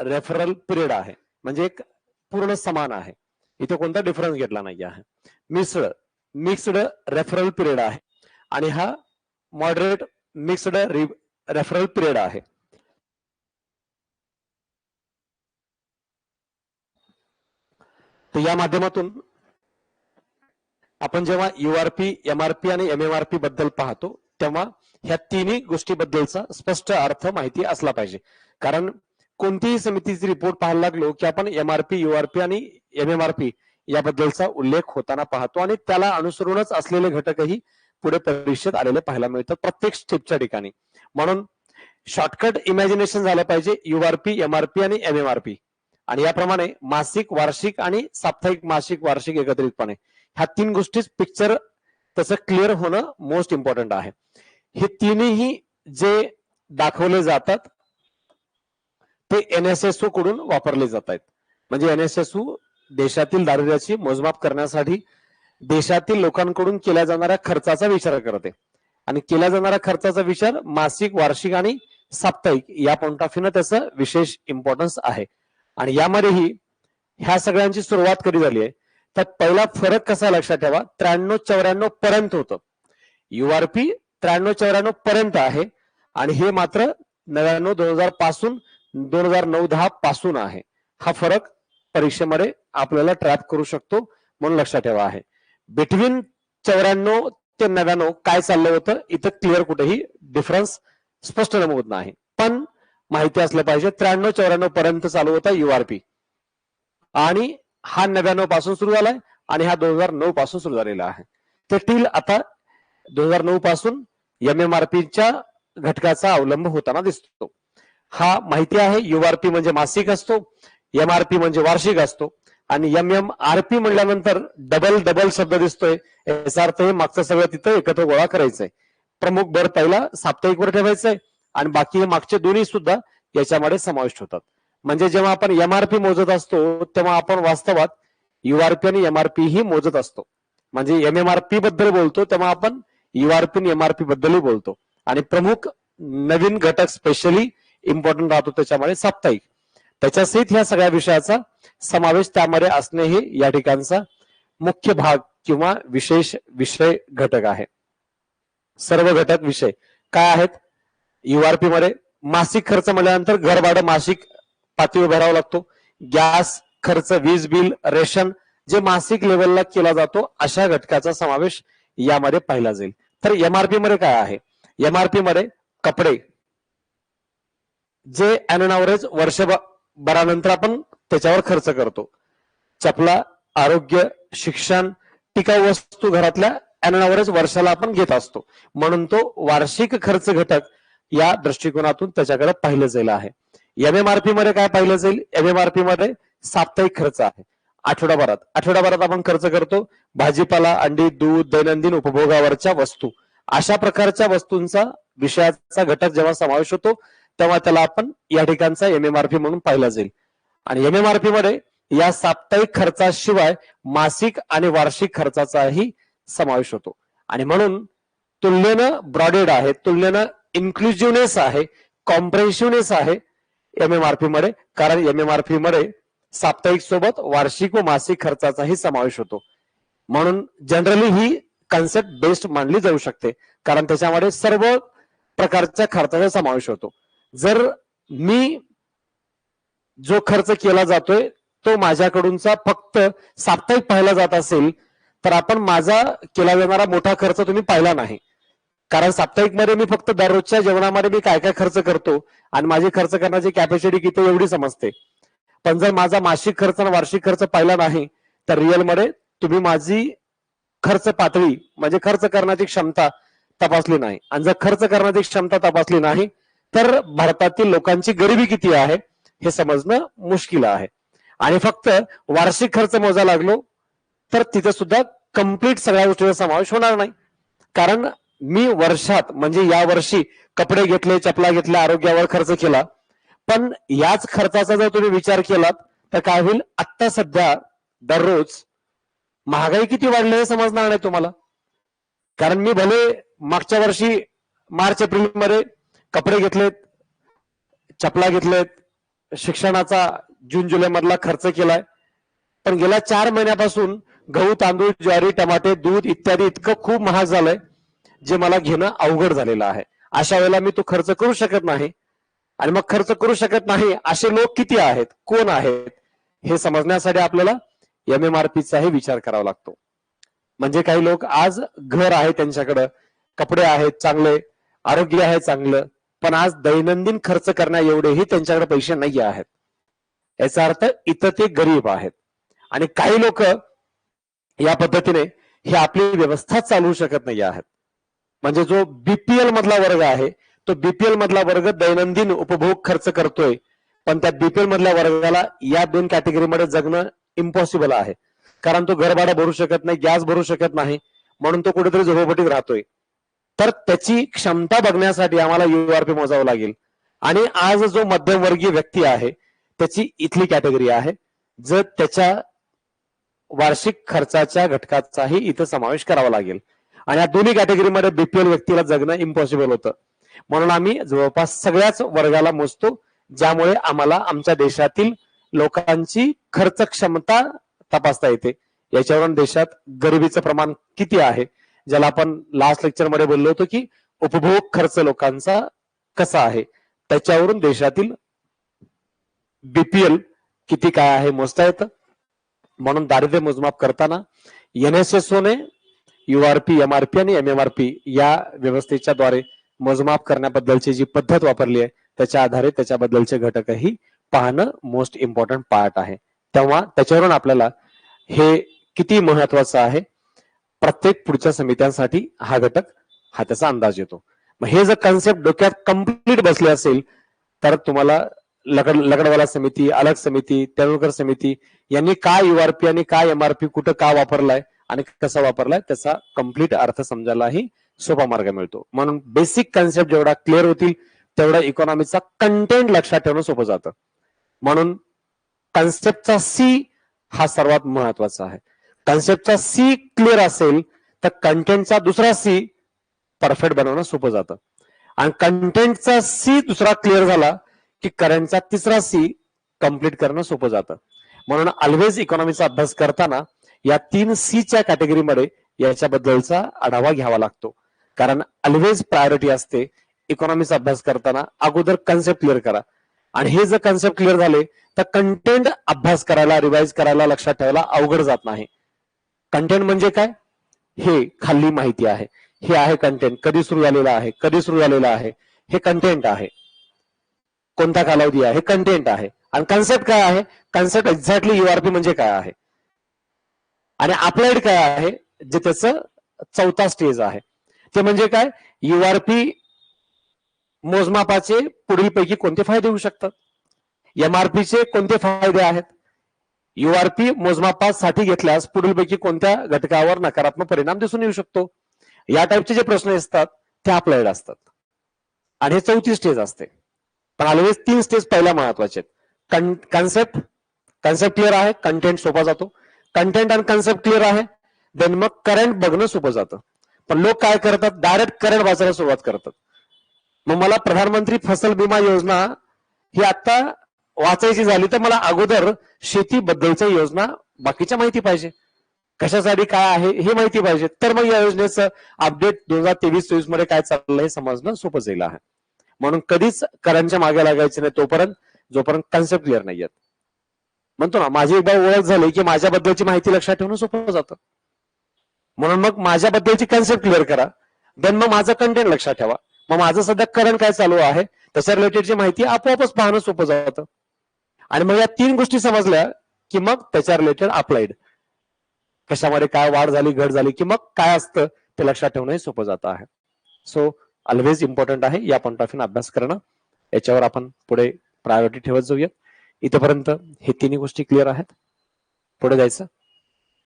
Referral period आहे. म्हणजे एक पूर्ण समान आहे. इथे कोणता डिफरन्स घेतला नाही आहे मिक्सड मिक्स्ड रेफरल पिरियड आहे. आणि हा मॉडरेट मिक्स्ड रेफरल पिरियड आहे. तर या माध्यमातून आपण जेव्हा युआरपी एमआरपी आणि एमबद्दल पाहतो तेव्हा ह्या तिन्ही गोष्टीबद्दलचा स्पष्ट अर्थ माहिती असला पाहिजे. कारण कोणतीही समितीची रिपोर्ट पाहायला लागलो की आपण एमआरपी युआरपी आणि एमएमआरपी याबद्दलचा उल्लेख होताना पाहतो आणि त्याला अनुसरूनच असलेले घटकही पुढे परीक्षेत आलेले पाहायला मिळतात प्रत्येक स्टेपच्या ठिकाणी. म्हणून शॉर्टकट इमॅजिनेशन झालं पाहिजे युआरपी एमआरपी आणि एमएमआरपी आणि याप्रमाणे मासिक वार्षिक आणि साप्ताहिक मासिक वार्षिक एकत्रितपणे. ह्या तीन गोष्टीच पिक्चर तसं क्लिअर होणं मोस्ट इम्पॉर्टंट आहे. हे तीनही जे दाखवले जातात ते एनएसएसओ कडून वापरले जात आहेत म्हणजे एनएसएसओ देशातील दारिद्र्याची मोजमाप करण्यासाठी देशातील लोकांकडून केल्या जाणाऱ्या खर्चाचा विचार करते. आणि केल्या जाणाऱ्या खर्चाचा विचार मासिक वार्षिक आणि साप्ताहिक या पॉइंट ऑफ व्ह्यू त्याचं विशेष इम्पॉर्टन्स आहे. आणि यामध्येही ह्या सगळ्यांची सुरुवात कधी झाली आहे? तर पहिला फरक कसा लक्षात ठेवा. त्र्याण्णव चौऱ्याण्णव पर्यंत होतं. युआरपी त्र्याण्णव चौऱ्याण्णव पर्यंत आहे. आणि हे मात्र नव्याण्णव दोन हजारपासून दोन हजार नऊ दहा पासून आहे. हा फरक परीक्षेमध्ये आपल्याला ट्रॅप करू शकतो म्हणून लक्षात ठेवा आहे. बिटवीन चौऱ्याण्णव ते नव्याण्णव काय चाललं होतं इथं क्लिअर कुठेही डिफरन्स स्पष्ट नमूद नाही. पण माहिती असलं पाहिजे त्र्याण्णव चौऱ्याण्णव पर्यंत चालू होता युआरपी आणि हा नव्याण्णवपासून सुरू झालाय आणि हा दोन हजार नऊ पासून सुरू झालेला आहे. ते टील आता दोन हजार नऊ पासून एम एम आर पीच्या घटकाचा अवलंब होताना दिसतो. हा माहिती आहे युआरपी म्हणजे मासिक असतो एम आर पी म्हणजे वार्षिक असतो आणि एम एम आर पी म्हणल्यानंतर डबल डबल शब्द दिसतोय. याचा अर्थ हे मागचं सगळं तिथं एकत्र गोळा करायचंय. प्रमुख भर पहिला साप्ताहिकवर ठेवायचंय आणि बाकी हे मागचे दोन्ही सुद्धा याच्यामध्ये समाविष्ट होतात. म्हणजे जेव्हा आपण एमआरपी मोजत असतो तेव्हा आपण वास्तवात युआरपी आणि एमआरपी ही मोजत असतो. म्हणजे एम एम आर पी बद्दल बोलतो तेव्हा आपण युआरपी आणि एमआरपी बद्दलही बोलतो. आणि प्रमुख नवीन घटक स्पेशली इम्पॉर्टंट राहतो त्याच्यामध्ये साप्ताहिक. त्याच्यासहित ह्या सगळ्या विषयाचा समावेश त्यामध्ये असणे हे या ठिकाणचा मुख्य भाग किंवा विशेष विषय घटक आहे. सर्व घटक विषय काय आहेत? युआरपी मध्ये मासिक खर्च म्हणल्यानंतर घरभाडं मासिक पातळीवर भरावा लागतो. गॅस खर्च वीज बिल रेशन जे मासिक लेवलला केला जातो अशा घटकाचा समावेश यामध्ये पाहिला जाईल. तर एमआरपी मध्ये काय आहे? एमआरपी मध्ये कपडे जे ऍन ॲव्हरेज वर्षभरानंतर आपण त्याच्यावर खर्च करतो. चपला आरोग्य शिक्षण टिकाऊ वस्तू घरातल्या ऍन ॲव्हरेज वर्षाला आपण घेत असतो. म्हणून तो वार्षिक खर्च घटक या दृष्टिकोनातून त्याच्याकडे पाहिलं जाईल आहे. एम एमएमआरपी मध्ये काय पाहिलं जाईल? एमएमआरपी मध्ये साप्ताहिक खर्च आहे. आठवडाभरात आठवडाभरात आपण खर्च करतो. भाजीपाला अंडी दूध दैनंदिन उपभोगावरच्या वस्तू. अशा प्रकारच्या वस्तूंचा विषयाचा घटक जेव्हा समावेश होतो तेव्हा त्याला आपण या ठिकाणचा एमएमआरपी म्हणून पाहिला जाईल. आणि एमएमआरपी मध्ये या साप्ताहिक खर्चाशिवाय मासिक आणि वार्षिक खर्चाचाही समावेश होतो. आणि म्हणून तुलनेनं ब्रॉडेड आहे तुलनेनं इन्क्लुझिव्हनेस आहे कॉम्प्रेन्सिव्हनेस आहे एमएमआरपी मध्ये कारण एमएमआरपी मध्ये साप्ताहिक सोबत वार्षिक व मासिक खर्चाचाही समावेश होतो. म्हणून जनरली ही कन्सेप्ट बेस्ड मानली जाऊ शकते कारण त्याच्यामध्ये सर्व प्रकारच्या खर्चाचा समावेश होतो. जर मी जो खर्च केला जातोय तो माझ्याकडूनचा फक्त साप्ताहिक पाहिला जात असेल तर आपण माझा केला जाणारा मोठा खर्च तुम्ही पाहिला नाही. कारण साप्ताहिकमध्ये मी फक्त दररोजच्या जेवणामध्ये मी काय काय खर्च करतो आणि माझी खर्च करण्याची कॅपॅसिटी किती एवढी समजते. पण जर माझा मासिक खर्च आणि वार्षिक खर्च पाहिला नाही तर रिअलमध्ये तुम्ही माझी खर्च पातळी म्हणजे खर्च करण्याची क्षमता तपासली नाही. आणि जर खर्च करण्याची क्षमता तपासली नाही तर भारतातील लोकांची गरिबी किती आहे हे समजणं मुश्किल आहे. आणि फक्त वार्षिक खर्च मोजा लागलो तर तिथे सुद्धा कंप्लीट सगळ्या गोष्टीचा समावेश होणार नाही. कारण मी वर्षात म्हणजे या वर्षी कपडे घेतले चपला घेतल्या आरोग्यावर खर्च केला पण याच खर्चाचा जर तुम्ही विचार केलात तर काय होईल? आत्ता सध्या दररोज महागाई किती वाढली हे समजणार नाही तुम्हाला. कारण मी भले मागच्या वर्षी मार्च एप्रिलमध्ये कपडे घेतलेत चपला घेतलेत शिक्षणाचा जून जुलै मधला खर्च केलाय. पण गेल्या चार महिन्यापासून गहू तांदूळ ज्वारी टमाटे दूध इत्यादी इतकं खूप महाग झालंय जे मला घेणं अवघड झालेलं आहे. अशा वेळेला मी तो खर्च करू शकत नाही. आणि मग खर्च करू शकत नाही असे लोक किती आहेत? कोण आहेत? हे समजण्यासाठी आपल्याला एम एम आर पीचाही विचार करावा लागतो. म्हणजे काही लोक आज घर आहे त्यांच्याकडं कपडे आहेत चांगले आरोग्य आहे चांगलं पण आज दैनंदिन खर्च करण्या एवढेही त्यांच्याकडे पैसे नाही आहेत. याचा अर्थ इथं ते गरीब आहेत. आणि काही लोक या पद्धतीने ही आपली व्यवस्था चालवू शकत नाही आहेत. म्हणजे जो बीपीएल मधला वर्ग आहे तो बीपीएल मधला वर्ग दैनंदिन उपभोग खर्च करतोय पण त्या बीपीएल मधल्या वर्गाला या दोन कॅटेगरीमध्ये जगणं इम्पॉसिबल आहे. कारण तो घरभाडा भरू शकत नाही गॅस भरू शकत नाही म्हणून तो कुठेतरी झोपटीत राहतोय. तर त्याची क्षमता बघण्यासाठी आम्हाला युआरपी मोजावं लागेल. आणि आज जो मध्यमवर्गीय व्यक्ती आहे त्याची इथली कॅटेगरी आहे जर त्याच्या वार्षिक खर्चाच्या घटकाचाही इथं समावेश करावा लागेल. आणि या दोन्ही कॅटेगरीमध्ये बीपीएल व्यक्तीला जगणं इम्पॉसिबल होतं. म्हणून आम्ही जवळपास सगळ्याच वर्गाला मोजतो ज्यामुळे आम्हाला आमच्या देशातील लोकांची खर्च क्षमता तपासता येते. याच्यावरून देशात गरिबीचं प्रमाण किती आहे ज्याला आपण लास्ट लेक्चरमध्ये बोललो होतो की उपभोग खर्च लोकांचा कसा आहे? त्याच्यावरून देशातील बीपीएल किती काय आहे मोजता येतं? म्हणून दारिद्र्य मोजमाप करताना एनएसएसओने युआरपी एमआरपी आणि एमएमआरपी या व्यवस्थेच्या द्वारे मोजमाप करण्याबद्दलची जी पद्धत वापरली आहे त्याच्या आधारे त्याच्याबद्दलचे घटकही पाहणं मोस्ट इम्पॉर्टंट पार्ट आहे. तेव्हा त्याच्यावरून आपल्याला हे किती महत्वाचं आहे? प्रत्येक पुढच्या समित्यांसाठी हा घटक हा त्याचा अंदाज येतो. मग हे जर कन्सेप्ट डोक्यात कंप्लीट बसले असेल तर तुम्हाला लकड लकडवाला समिती अलग समिती तेंडुलकर समिती यांनी काय युआरपी आणि काय एमआरपी कुठं का वापरलाय आणि कसा वापरलाय त्याचा कंप्लीट अर्थ समजायलाही सोपा मार्ग मिळतो. म्हणून बेसिक कन्सेप्ट जेवढा क्लिअर होतील तेवढा इकॉनॉमीचा कंटेंट लक्षात ठेवणं सोपं जातं. म्हणून कन्सेप्टचा सी हा सर्वात महत्त्वाचा आहे. कन्सेप्टचा सी क्लिअर असेल तर कंटेंटचा दुसरा सी परफेक्ट बनवणं सोपं जातं. आणि कंटेंटचा सी दुसरा क्लिअर झाला की करंटचा तिसरा सी कंप्लीट करणं सोपं जातं. म्हणून ऑलवेज इकॉनॉमीचा अभ्यास करताना या तीन सीच्या कॅटेगरीमध्ये याच्याबद्दलचा आढावा घ्यावा लागतो. कारण ऑलवेज प्रायोरिटी असते. इकॉनॉमीचा अभ्यास करताना अगोदर कन्सेप्ट क्लिअर करा. आणि हे जर कन्सेप्ट क्लिअर झाले तर कंटेंट अभ्यास करायला रिवाइज करायला लक्षात ठेवायला अवघड जात नाही. कंटेंट म्हणजे काय? हे खाल्ली माहिती आहे. हे आहे कंटेंट कधी सुरू झालेलं आहे? कधी सुरू झालेलं आहे? हे कंटेंट आहे. कोणता कालावधी आहे? हे कंटेंट आहे. आणि कन्सेप्ट काय आहे? कन्सेप्ट एक्झॅक्टली युआरपी म्हणजे काय आहे? आणि अप्लाइड काय आहे? जे त्याचं चौथा स्टेज आहे. ते म्हणजे काय? युआरपी मोजमापाचे पुढील पैकी कोणते फायदे होऊ शकतात? एमआरपीचे कोणते फायदे आहेत? युआरपी मोजमापासाठी घेतल्यास पुढील पैकी कोणत्या घटकावर नकारात्मक परिणाम दिसून येऊ शकतो? या टाईपचे जे प्रश्न असतात ते आपल्याकडे असतात. आणि हे चौथी स्टेज असते. पण ऑलवेज तीन स्टेज पहिल्या महत्त्वाचे आहेत. कन्सेप्ट कन्सेप्ट क्लिअर आहे कंटेंट सोपा जातो. कंटेंट आणि कन्सेप्ट क्लिअर आहे देन मग करंट बघणं सोपं जातं. पण लोक काय करतात? डायरेक्ट करंट वाचायला सुरुवात करतात. मग मला प्रधानमंत्री फसल विमा योजना ही आता वाचायची झाली तर मला अगोदर शेतीबद्दलच्या योजना बाकीच्या माहिती पाहिजे. कशासाठी काय आहे हे माहिती पाहिजे. तर मग या योजनेचं अपडेट दोन हजार तेवीस चोवीसमध्ये काय चाललंय हे समजणं सोपं जाईल आहे. म्हणून कधीच करांच्या मागे लागायचे नाही तोपर्यंत जोपर्यंत कन्सेप्ट क्लिअर नाही येत म्हणतो ना माझी एकदा ओळख झाली की माझ्याबद्दलची माहिती लक्षात ठेवणं सोपं जातं. म्हणून मग माझ्याबद्दलची कन्सेप्ट क्लिअर करा. देन मग माझं कंटेंट लक्षात ठेवा. मग माझं सध्या करंट काय चालू आहे तशा रिलेटेडची माहिती आपोआपच पाहणं सोपं जातं. आणि मग या तीन गोष्टी समजल्या की मग त्याच्या रिलेटेड अप्लाइड कशामध्ये काय वाढ झाली घट झाली की मग काय असतं ते लक्षात ठेवणं सोपं जात आहे. सो ऑलवेज इम्पॉर्टंट आहे या पॉईंट ऑफ अभ्यास करणं. याच्यावर आपण पुढे प्रायोरिटी ठेवत जाऊयात. इथपर्यंत हे तिन्ही गोष्टी क्लिअर आहेत? पुढे जायचं?